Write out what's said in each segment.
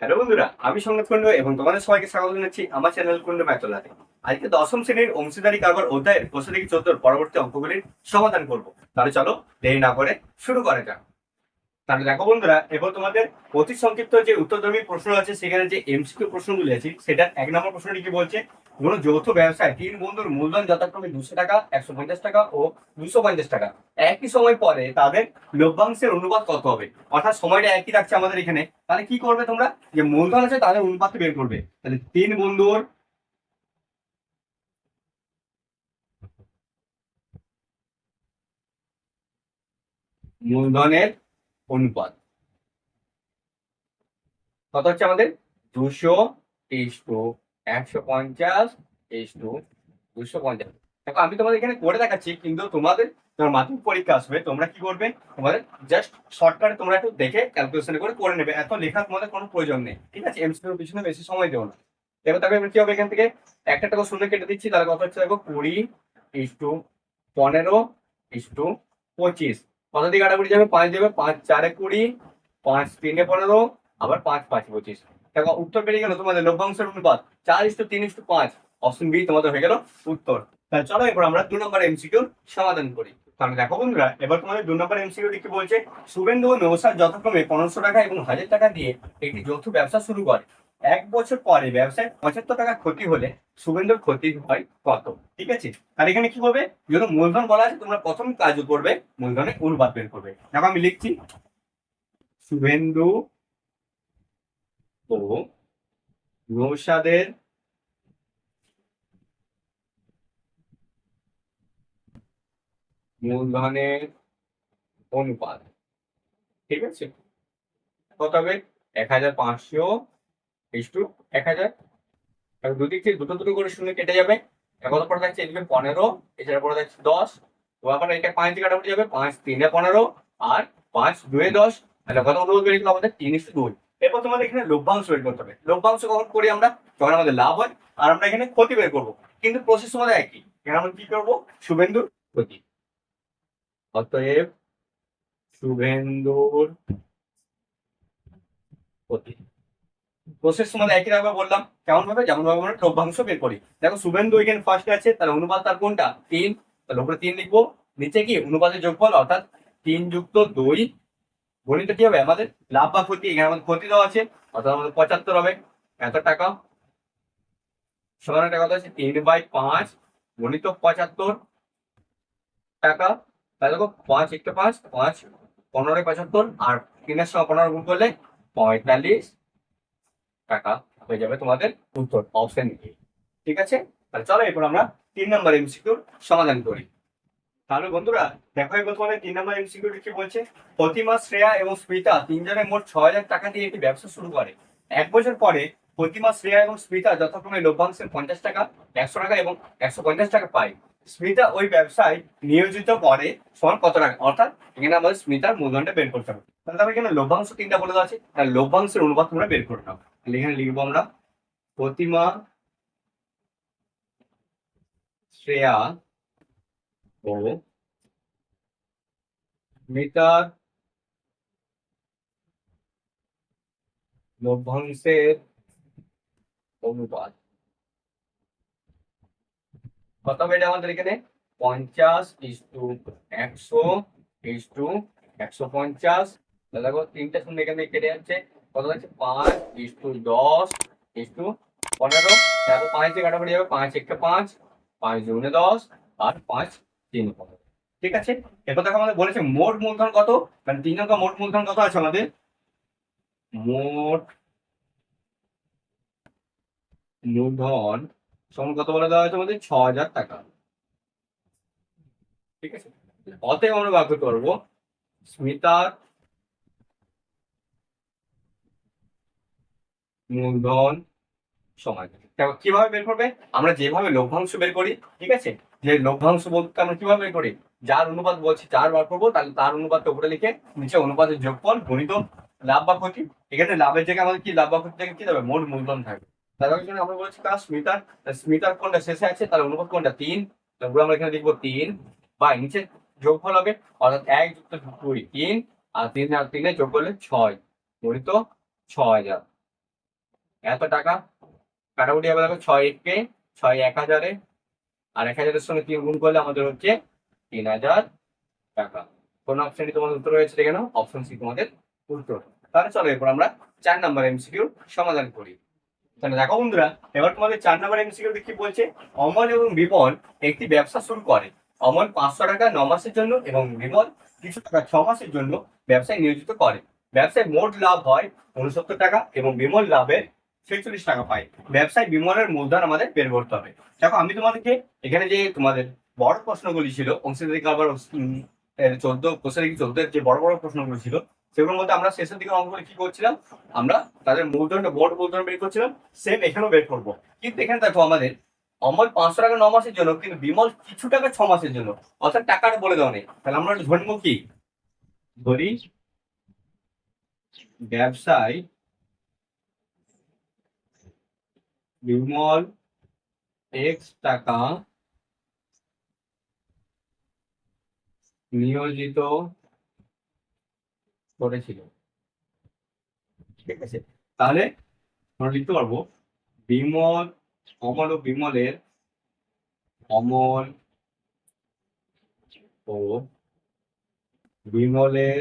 Hello বন্ধুরা, আমি সংগত কুণ্ড এবং তোমাদের সবাইকে স্বাগত জানাচ্ছি আমার চ্যানেল কুণ্ড ম্যাথলাতে আজকে দশম শ্রেণির অংশীদারি কারবার অধ্যায়ের কোষে থেকে চোদ্দোর পরবর্তী অঙ্কগুলির সমাধান করব। তাহলে চলো দেরি না করে শুরু করা যাক। তাহলে দেখো বন্ধুরা, এবার তোমাদের অতি সংক্ষিপ্ত যে উত্তরধর্মী প্রশ্ন আছে, সেখানে যে এমসিকিউ প্রশ্নগুলি আছে, সেটা এক নম্বর প্রশ্নটি কি বলছে, কোনো যৌথ ব্যবসায় তিন বন্ধুর মূলধন যথাক্রমে দুশো টাকা, একশো পঞ্চাশ টাকা ও দুশো পঞ্চাশ টাকা। একই সময় পরে তাদের লভ্যাংশের অনুপাত কত হবে? অর্থাৎ সময়টা একই রাখছে আমাদের এখানে। তাহলে কি করবে তোমরা? যে মূলধন আছে, তাদের অনুপাত বের করবে। তাহলে তিন বন্ধুর মূলধনের অনুপাত। কত হচ্ছে আমাদের? দুশো ইস টু একশো পঞ্চাশ টু দুশো পঞ্চাশ। দেখো, আমি তোমাদের এখানে করে দেখাচ্ছি, কিন্তু তোমাদের তোমার মাধ্যমিক পরীক্ষা আসবে, তোমরা কি করবে? তোমাদের জাস্ট শর্টকাটে তোমরা একটু দেখে ক্যালকুলেশন করে করে নেবে। এত লেখার তোমাদের কোনো প্রয়োজন নেই, ঠিক আছে? এমসিকিউর পিছনে বেশি সময় দেবো না। এবার তারপরে কি হবে এখান থেকে? একটা টাকা শূন্য কেটে দিচ্ছি, তাহলে কত হচ্ছে দেখো? কুড়ি ইস টু পনেরো ইস টু পঁচিশ। কত দিকে কাটাকুটি যাবে? পাঁচ দেবে, পাঁচ চারে কুড়ি, পাঁচ তিনে পনেরো, আবার পাঁচ পাঁচ পঁচিশ। দেখো, উত্তর বেরিয়ে গেল তোমাদের লভ্যাংশের অনুপাত। চার ইস টু তিন ইস টু পাঁচ। অপশন বি তোমাদের হয়ে গেল উত্তর। তাহলে চলো এবার আমরা দু নম্বর এমসিকিউর সমাধান করি। তাহলে দেখো বন্ধুরা, এবার তোমাদের দু নম্বর এমসিকিউ কি বলছে? শুভেন্দু ও নৌসাদ যথাক্রমে পনেরোশো টাকা এবং হাজার টাকা দিয়ে একটি যৌথ ব্যবসা শুরু করে। এক বছর পরে ব্যবসায় পঁচাত্তর টাকা ক্ষতি হলে শুভেন্দুর ক্ষতি হয় কত? ঠিক আছে? আর এখানে কি করবে? যেহেতু মূলধন বলা আছে, তোমরা প্রথম কাজ করবে, মূলধনের অনুপাত বের করবে। দেখো আমি লিখছি শুভেন্দু ও নৌসাদের মূলধনের অনুপাত। ঠিক আছে? কত হবে? এক হাজার পাঁচশো ইস টু এক হাজার। দুদিক থেকে দুটো দুটো করে শূন্য কেটে যাবে। কত পরে থাকছে? এদিকে পনেরো, এছাড়া পরে থাকছে দশ। তো আবার এটা পাঁচ দিকে কাটাকুটি যাবে, পাঁচ তিনে পনেরো আর পাঁচ দুয়ে দশ। তাহলে কত অনুরোধ বেরিয়ে গেলো আমাদের? তিন ইস্টু দুই। এরপর তোমাদের এখানে লভ্যাংশ বের করতে হবে। লভ্যাংশ কখন করি আমরা? যখন আমাদের লাভ হয়, আর আমরা এখানে ক্ষতি বের করব। কিন্তু প্রসেস আমাদের একই। এখানে আমরা কি করব? শুভেন্দুর ক্ষতি। অতএব শুভেন্দুর ক্ষতি। প্রসেস তোমাদের একই রাখবে বললাম, কেমন ভাবে? যেমন ভাবে আমরা লভ্যাংশ বের করি। দেখো, শুভেন্দু এখানে ফার্স্ট আছে, তাহলে অনুপাত তার কোনটা? তিন। তাহলে উপরে তিন লিখব। নিচে কি? অনুপাতের যোগফল, অর্থাৎ তিন যুক্ত দুই। গণিত কি হবে? আমাদের লাভ বা ক্ষতি, এখানে আমাদের ক্ষতি দেওয়া আছে। অর্থাৎ আমাদের পঁচাত্তর হবে। এত টাকা? সমান একটা কথা আছে, তিন বাই পাঁচ। গণিত পঁচাত্তর। টাকা? তাহলে দেখো, পাঁচ একটা পাঁচ পাঁচ, পনেরো পঁচাত্তর, আর তিনের সঙ্গে পনেরো গুণ করলে পঁয়তাল্লিশ। টাকা হয়ে যাবে তোমাদের উত্তর অপশন এ ঠিক আছে? তাহলে চলো এরপর আমরা তিন নম্বর এমসিকিউর সমাধান করি। তাহলে বন্ধুরা, দেখো এবার তোমাদের তিন নম্বর এমসিকিউ কি বলছে? প্রতিমা, শ্রেয়া এবং স্মিতা তিনজনে মোট ছ হাজার টাকা দিয়ে একটি ব্যবসা শুরু করে। এক বছর পরে প্রতিমা, শ্রেয়া এবং স্মিতা যথাক্রমে লভ্যাংশের পঞ্চাশ টাকা, একশো টাকা এবং একশো পঞ্চাশ টাকা পায়। স্মিতা ওই ব্যবসায় নিয়োজিত করে সমান কত টাকা? অর্থাৎ এখানে আমাদের স্মিতার মূলধনটা বের করতে হবে। তাহলে তারপরে এখানে লভ্যাংশ তিনটা বলে দেওয়া আছে। লভ্যাংশের অনুপাত তোমরা বের করে নাও। তাহলে এখানে লিখব আমরা প্রতিমা শ্রেয়া ও মিতার লভ্যাংশের অনুপাত কত হবে এটা আমাদের এখানে? পঞ্চাশ ইস টু একশো ইস টু একশো পঞ্চাশ। দেখো তিনটা শূন্য এখান কেটে যাচ্ছে। কত যাচ্ছে পাঁচ ইস দশ ইস টু পনেরো দেখো পাঁচ কাটাকুটি যাবে পাঁচ একটা পাঁচ পাঁচ দুগুণে দশ, আর পাঁচ তিন ঠিক আছে? এরপর দেখো আমাদের বলেছে মোট মূলধন কত? মানে তিন অঙ্ক মোট মূলধন কত আছে আমাদের? মোট মূলধন সমান কত বলে দেওয়া হয়েছে আমাদের? ছ হাজার টাকা। ঠিক আছে? অতএব আমরা বার করতে পারব স্মিতার মূলধন সমান কীভাবে বের করবে? আমরা যেভাবে লভ্যাংশ বের করি, ঠিক আছে? যে লভ্যাংশ বলতে আমরা কীভাবে বের করি? যার অনুপাত বলছি চার বার করব তাহলে তার অনুপাতটা উপরে লিখে নিচে অনুপাতের যোগফল গণিত লাভ বা ক্ষতি। এখানে লাভের জায়গায় আমাদের কি, লাভ বা ক্ষতি জায়গায় কি দেবে মোট মূলধন থাকবে। তাহলে জন্য আমরা বলছি কাজ স্মিতার স্মিতার কোনটা শেষে আছে তাহলে অনুপাত কোনটা? তিন। তারপরে আমরা এখানে লিখব তিন বা নিচে যোগফল হবে, অর্থাৎ এক যুক্ত দুই, তিন। আর তিন আর তিনে যোগ করলে ছয়, গণিত ছ হাজার। এত টাকা? কাটাকুটি হবে দেখো ছয় একে ছয় এক হাজারে। আর এক হাজারের সঙ্গে তিন গুণ করলে আমাদের হচ্ছে তিন হাজার টাকা। কোন অপশনটি তোমাদের উত্তর হয়েছে নাও অপশন সি তোমাদের উত্তর। তাহলে চলো এরপর আমরা চার নাম্বার এমসিকিউ সমাধান করি। তাহলে দেখো বন্ধুরা, এবার তোমাদের চার নাম্বার এমসিকিউ কি বলছে? অমল এবং বিমল একটি ব্যবসা শুরু করে। অমল পাঁচশো টাকা ন মাসের জন্য এবং বিমল কিছু টাকা ছ মাসের জন্য ব্যবসায় নিয়োজিত করে। ব্যবসায় মোট লাভ হয় উনসত্তর টাকা এবং বিমল লাভের ছেচল্লিশ টাকা পাই। ব্যবসায় বিমলের মূলধন আমাদের বের করতে হবে। দেখো, আমি তোমাদেরকে এখানে যে তোমাদের বড় প্রশ্নগুলি ছিল অংশীদারি কারবার চোদ্দ কোষের চোদ্দ যে বড় বড় প্রশ্নগুলো ছিল, সেগুলোর মধ্যে আমরা শেষের দিকে অঙ্কগুলো কি করছিলাম? আমরা তাদের মূলধনটা বড় মূলধন বের করছিলাম সেম এখানেও বের করব। কিন্তু এখানে দেখো আমাদের অমল পাঁচশো টাকা ন মাসের জন্য, কিন্তু বিমল কিছু টাকা ছ মাসের জন্য। অর্থাৎ টাকাটা বলে দেওয়া নেই। তাহলে আমরা ধরবো কি? ধরি, ব্যবসায় বিমল এক্স টাকা নিয়োজিত করেছিল। ঠিক আছে, তাহলে আমরা লিখতে পারব বিমল, অমল ও বিমলের অমল ও বিমলের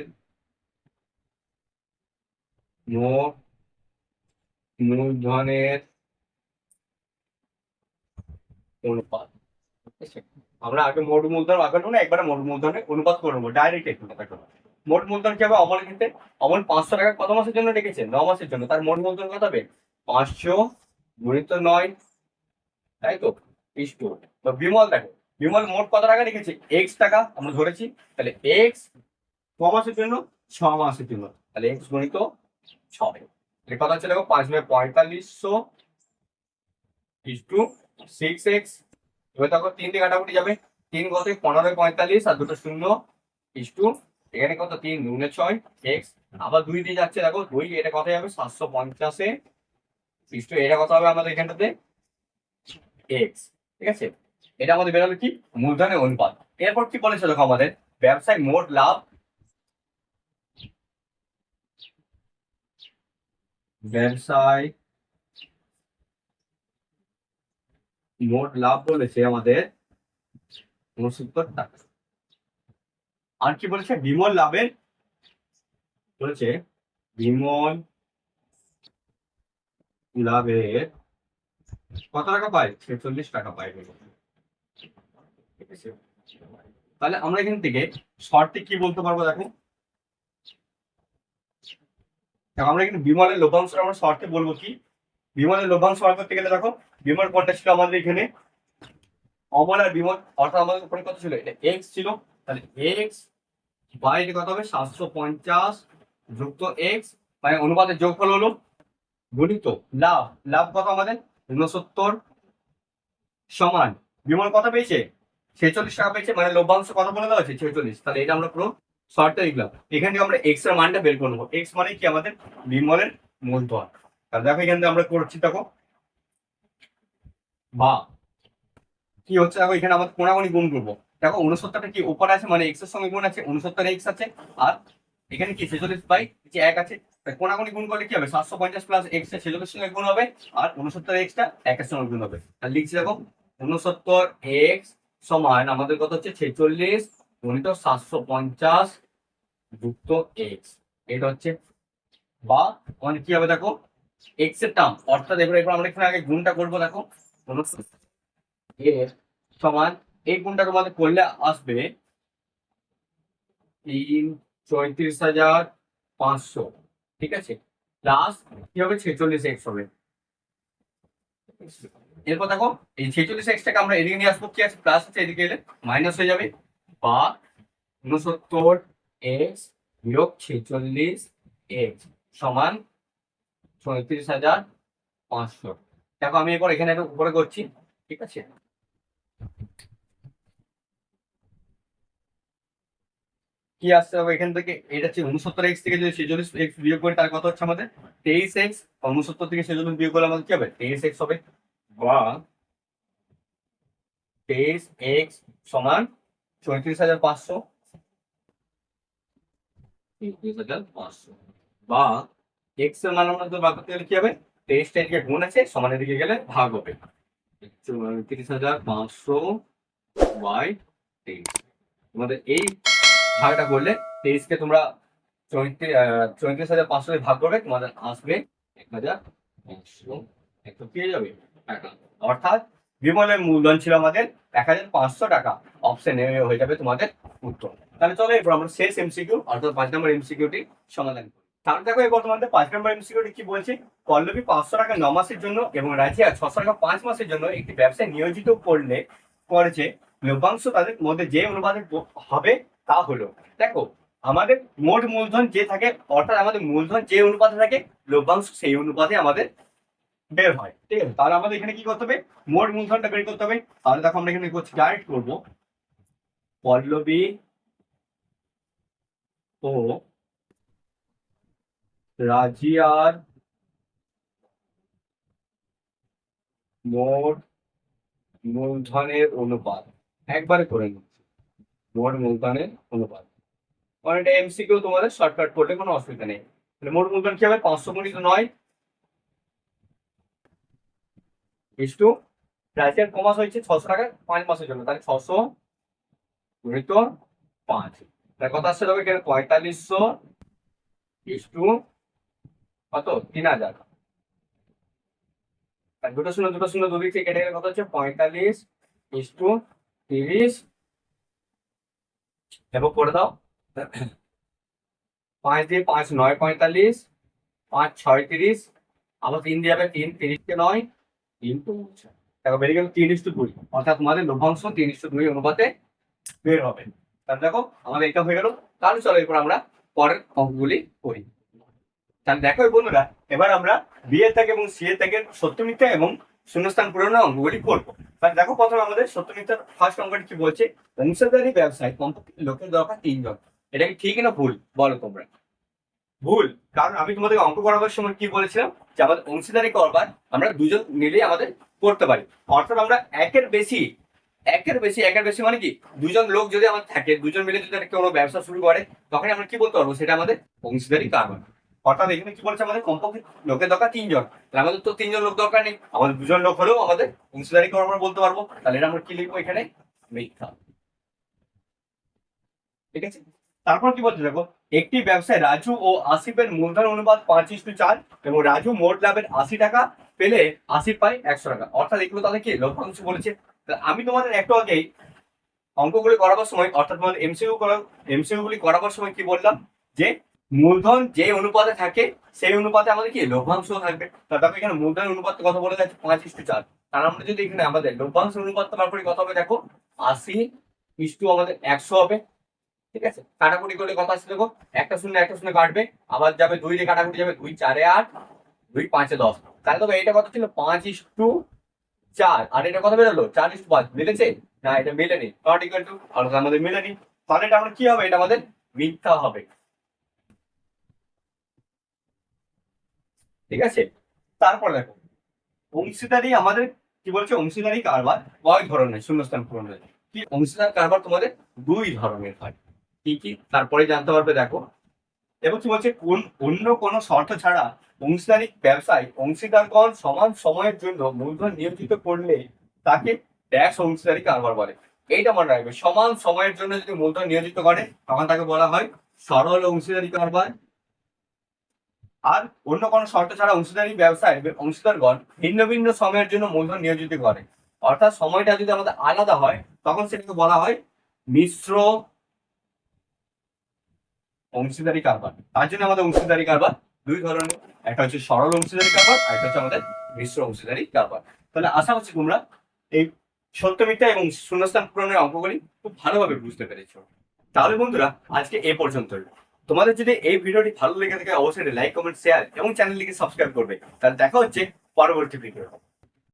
মোট মূলধনের অনুপাত? আমরা আগে মোট মূলধন আগে না একবারে মোট মূলধনের অনুপাত করে নেব ডাইরেক্ট একটু করব মোট মূলধন কি হবে অমল ক্ষেত্রে? অমল পাঁচশো টাকা কত মাসের জন্য রেখেছে? ন মাসের জন্য। তার মোট মূলধন কত হবে? পাঁচশো গুণিত নয়, তাই তো? ইস্টু তো বিমল দেখো, বিমল মোট কত টাকা রেখেছে? এক্স টাকা, আমরা ধরেছি, তাহলে এক্স ক মাসের জন্য, ছ মাসের জন্য। তাহলে এক্স গুণিত ছয়। কথা হচ্ছে দেখো, পাঁচ নয় পঁয়তাল্লিশশো ইস্টু সিক্স এক্স এবার দেখো তিন দিয়ে কাটাকুটি যাবে। তিন কত পনেরো পঁয়তাল্লিশ আর দুটো শূন্য ইস্টু এখানে কত? তিন দুনে ছয় এক্স আবার দুই দিয়ে যাচ্ছে, দেখো দুই, এটা কত যাবে? সাতশো পঞ্চাশে ইস্টু এটা কত হবে আমাদের এখানটাতে? এক্স ঠিক আছে? এটা আমাদের বেরোলো কি? মূলধনের অনুপাত। এরপর কি বলেছে দেখো আমাদের? ব্যবসায় মোট লাভ ব্যবসায় মোট লাভ বলেছে আমাদের উনসত্তর টাকা আর কি বলেছে বিমল লাভের বলেছে বিমল লাভের কত টাকা পায় ছেচল্লিশ টাকা পায়। তাহলে আমরা এখান থেকে শর্টে কি বলতে পারব দেখো আমরা এখানে বিমলের লভ্যাংশ আমরা শর্টে বলব কি বিমলের লভ্যাংশ করতে গেলে দেখো বিমল কোনটা ছিল আমাদের এখানে। অমল আর বিমল, অর্থাৎ আমাদের উপরে কত ছিল? এটা এক্স ছিল। তাহলে এক্স বাইরে কত হবে? সাতশো পঞ্চাশ যুক্ত এক্স মানে অনুপাতের যোগফল হলো গুণিত লাভ। লাভ কত আমাদের? ঊনসত্তর সমান। বিমল কত পেয়েছে? ছেচল্লিশ টাকা পেয়েছে। মানে লভ্যাংশ কত বলে দেওয়া হয়েছে? ছেচল্লিশ। তাহলে এটা আমরা পুরো শর্টে লিখলাম এখান থেকে আমরা এক্সের মানটা বের করব এক্স মানে কি? আমাদের বিমলের মূলধন। তাহলে দেখো এখান থেকে আমরা করছি, দেখো। বা কি হচ্ছে? দেখো, এখানে আমাদের কোনাগুনি গুণ করব। দেখো উনসত্তরটা কি? উপরে আছে মানে এক্সের সঙ্গে গুণ আছে উনসত্তর এক্স আছে, আর এখানে কি? ছেচল্লিশ বাই যে এক আছে কোনাগুনি গুণ করলে কি হবে? সাতশো পঞ্চাশ প্লাস এক্সের ছেচল্লিশ সঙ্গে গুণ হবে, আর উনসত্তর এক্সটা একের সঙ্গে গুণ হবে। আর লিখছি, দেখো উনসত্তর এক্স সমান আমাদের কত হচ্ছে? ছেচল্লিশ গুণিত সাতশো পঞ্চাশ যুক্ত এক্স এটা হচ্ছে, বা আমাদের কি হবে দেখো? এক্সের টার্ম অর্থাৎ এবার এবার আমরা এখানে আগে গুণটা করব, দেখো। এর সমান এই গুণটা তোমাদের করলে আসবে তিন, চৌত্রিশ হাজার পাঁচশো। ঠিক আছে? প্লাস কি হবে? ছেচল্লিশ এক্স হবে। এরপর দেখো, এই ছেচল্লিশ এক্সটাকে আমরা এদিকে নিয়ে আসব। কি আছে? প্লাস আছে, এদিকে এলে মাইনাস হয়ে যাবে। বা উনসত্তর এক্স বিয়োগ ছেচল্লিশ এক্স সমান চৌত্রিশ হাজার পাঁচশো। দেখো, আমি এরপর এখানে একটা উপরে করছি। ঠিক আছে? কি আসতে হবে এখান থেকে এটা হচ্ছে উনসত্তর এক্স থেকে যদি ছেচল্লিশ এক্স বিয়োগ করি তার কত হচ্ছে আমাদের? তেইশ এক্স উনসত্তর থেকে ছেচল্লিশ বিয়োগ করলে আমাদের কি হবে? তেইশ এক্স হবে বা তেইশ এক্স সমান চৌত্রিশ হাজার পাঁচশো। চৌত্রিশ হাজার পাঁচশো। বা এক্সের মান আমাদের বার করতে গেলে কি হবে? তেইশটা এদিকে গুণ আছে, সমানের দিকে গেলে ভাগ হবে। তিরিশ হাজার পাঁচশো বাই তেইশ। তোমাদের এই ভাগটা করলে তেইশকে তোমরা চৌত্রিশ হাজার পাঁচশো ভাগ করবে, তোমাদের আসবে এক হাজার পাঁচশো। একটু পেয়ে যাবে টাকা। অর্থাৎ বিমলের মূলধন ছিল আমাদের এক হাজার পাঁচশো টাকা। অপশন এ হয়ে যাবে তোমাদের উত্তর। তাহলে চলো এরপর আমরা শেষ এমসিকিউ অর্থাৎ পাঁচ নম্বর এমসিকিউটি সমাধান করি। তাহলে দেখো এবার তোমাদের পাঁচ নম্বর এমসিকিউটি কি বলছে? পল্লবী পাঁচশো টাকা ন মাসের জন্য এবং রাজিয়া ছশো টাকা পাঁচ মাসের জন্য একটি ব্যবসায় নিয়োজিত করলে, করেছে। লভ্যাংশ তাদের মধ্যে যে অনুপাতে হবে তা হলো, দেখো, আমাদের মোট মূলধন যে থাকে, অর্থাৎ আমাদের মূলধন যে অনুপাতে থাকে, লভ্যাংশ সেই অনুপাতে আমাদের বের হয়। ঠিক আছে? তাহলে আমাদের এখানে কি করতে হবে? মোট মূলধনটা বের করতে হবে। তাহলে দেখো আমরা এখানে করছি? ডাইরেক্ট করব। পল্লবী ও রাজিয়ার মোট মূলধনের অনুপাত। একবারে করে নিচ্ছি। মোট মূলধনের অনুপাত। অনেকটা এমসিকিউ তোমাদের শর্টকাট করলে কোনো অসুবিধা নেই। তাহলে মোট মূলধন কি হবে? পাঁচশো গুণিত নয় ইস টু কমাস হয়েছে ছশো টাকা পাঁচ মাসের জন্য। তাহলে ছশো গুণিত পাঁচ। তার কথা আসছে তবে পঁয়তাল্লিশশো ইস টু কত? তিন হাজার। দুটো শূন্য দুটো শূন্য, দুদিক থেকে কেটে গেলে কত হচ্ছে? পঁয়তাল্লিশ ইস টু তিরিশ। এবং করে দাও। পাঁচ দিয়ে পাঁচ, নয় পঁয়তাল্লিশ। পাঁচ, ছয় তিরিশ। আবার তিন দিয়ে যাবে তিন তিরিশকে নয়। তিন তো দেখো, বেরিয়ে গেল তিন ইস্টু দুই। অর্থাৎ তোমাদের লভ্যাংশ তিন ইস্টু দুই অনুপাতে বের হবে। তাহলে দেখো, আমাদের এটা হয়ে গেল। তাহলে চলো এরপর আমরা পরের অঙ্কগুলি করি। তাহলে দেখো বন্ধুরা, এবার আমরা বি এর থেকে এবং সি এর থেকে সত্য মিথ্যা এবং শূন্যস্থান পূরণের অঙ্কগুলি করব। তাহলে দেখো প্রথমে আমাদের সত্য মিথ্যার ফার্স্ট অঙ্কটি কি বলছে? অংশীদারি ব্যবসায় কমপক্ষে লোকের দরকার তিনজন। এটা কি ঠিক না ভুল? বলো তোমরা। ভুল, কারণ আমি তোমাদের অঙ্ক করাবার সময় কি বলেছিলাম? যে আমাদের অংশীদারি করবার আমরা দুজন মিলে আমাদের করতে পারি। অর্থাৎ আমরা একের বেশি একের বেশি একের বেশি মানে কি? দুজন লোক যদি আমাদের থাকে, দুজন মিলে যদি কোনো ব্যবসা শুরু করে তখন আমরা কি বলতে পারব? সেটা আমাদের অংশীদারি কারবার। অর্থাৎ এখানে কি বলছে আমাদের? কমপক্ষে লোকের দরকার তিনজন। তাহলে আমাদের তো তিনজন লোক দরকার নেই। আমাদের দুজন লোক হলেও আমাদের অংশীদারি কারবার বলতে পারব। তাহলে এটা আমরা কি লিখব এখানে? মিথ্যা। ঠিক আছে? তারপর কি বলছে দেখো? একটি ব্যবসায় রাজু ও আসিফের মূলধন অনুপাত পাঁচ ইস্টু চার এবং রাজু মোট লাভের আশি টাকা পেলে আসিফ পায় একশো টাকা। অর্থাৎ এগুলো তাদের কি? লভ্যাংশ বলেছে। তাহলে আমি তোমাদের একটু আগেই অঙ্কগুলি করাবার সময়, অর্থাৎ তোমাদের এমসিউ করা এমসিউ গুলি করাবার সময় কি বললাম? যে মূলধন যে অনুপাতে থাকে, সেই অনুপাতে আমাদের কি? লভ্যাংশ থাকবে। তারপরে এখানে মূলধন অনুপাত কথা বলে যাচ্ছে? পাঁচ ইস্টু চার। তার আমরা যদি এখানে আমাদের লভ্যাংশ অনুপাত তারপরে কত হবে দেখো? আশি ইস্টু আমাদের একশো হবে। ঠিক আছে? কাটাকুটি করলে কথা আছে দেখো? একটা শূন্য একটা শূন্য কাটবে। আবার যাবে দুই দিয়ে কাটাকুটি যাবে দুই চারে আট, দুই পাঁচে দশ। তাহলে দেখো এটা কত ছিল? পাঁচ ইস্টু চার। আর এটা কত বেরোলো? চার ইস্টু পাঁচ। মিলেছে? না, এটা মিলেনি। নট আমাদের মিলেনি। তাহলে এটা আমরা কি হবে? এটা আমাদের মিথ্যা হবে। ঠিক আছে? তারপর দেখো, অংশীদারি আমাদের কি বলছে? অংশীদারি কারবার কয় ধরনের? শূন্যস্থান পূরণ হয়েছে। কি? অংশীদার কারবার তোমাদের দুই ধরনের হয়। কি কি? তারপরে জানতে পারবে দেখো। এবং কি বলছে? কোন, অন্য কোনো শর্ত ছাড়া অংশীদারি ব্যবসায় অংশীদারগণ সমান সময়ের জন্য মূলধন নিয়োজিত করলে তাকে ড্যাশ অংশীদারি কারবার বলে। এইটা মনে রাখবে। সমান সময়ের জন্য যদি মূলধন নিয়োজিত করে, তখন তাকে বলা হয় সরল অংশীদারি কারবার। আর অন্য কোনো শর্ত ছাড়া অংশীদারি ব্যবসায় অংশীদারগণ ভিন্ন ভিন্ন সময়ের জন্য মূলধন নিয়োজিত করে। অর্থাৎ সময়টা যদি আমাদের আলাদা হয়, তখন সেটাকে বলা হয় মিশ্র অংশীদারি কারবার। তার জন্য আমাদের অংশীদারি কারবার দুই ধরনের। একটা হচ্ছে সরল অংশীদারি কারবার, আর একটা হচ্ছে আমাদের মিশ্র অংশীদারি কারবার। তাহলে আশা করছি তোমরা এই সত্য, মিথ্যা এবং শূন্যস্থান পূরণের অঙ্কগুলি খুব ভালোভাবে বুঝতে পেরেছ। তাহলে বন্ধুরা, আজকে এ পর্যন্তই। তোমাদের যদি এই ভিডিওটি ভালো লেগে থাকে, অবশ্যই লাইক কমেন্ট শেয়ার এবং চ্যানেলটিকে সাবস্ক্রাইব করবে। তাহলে দেখা হচ্ছে পরবর্তী ভিডিও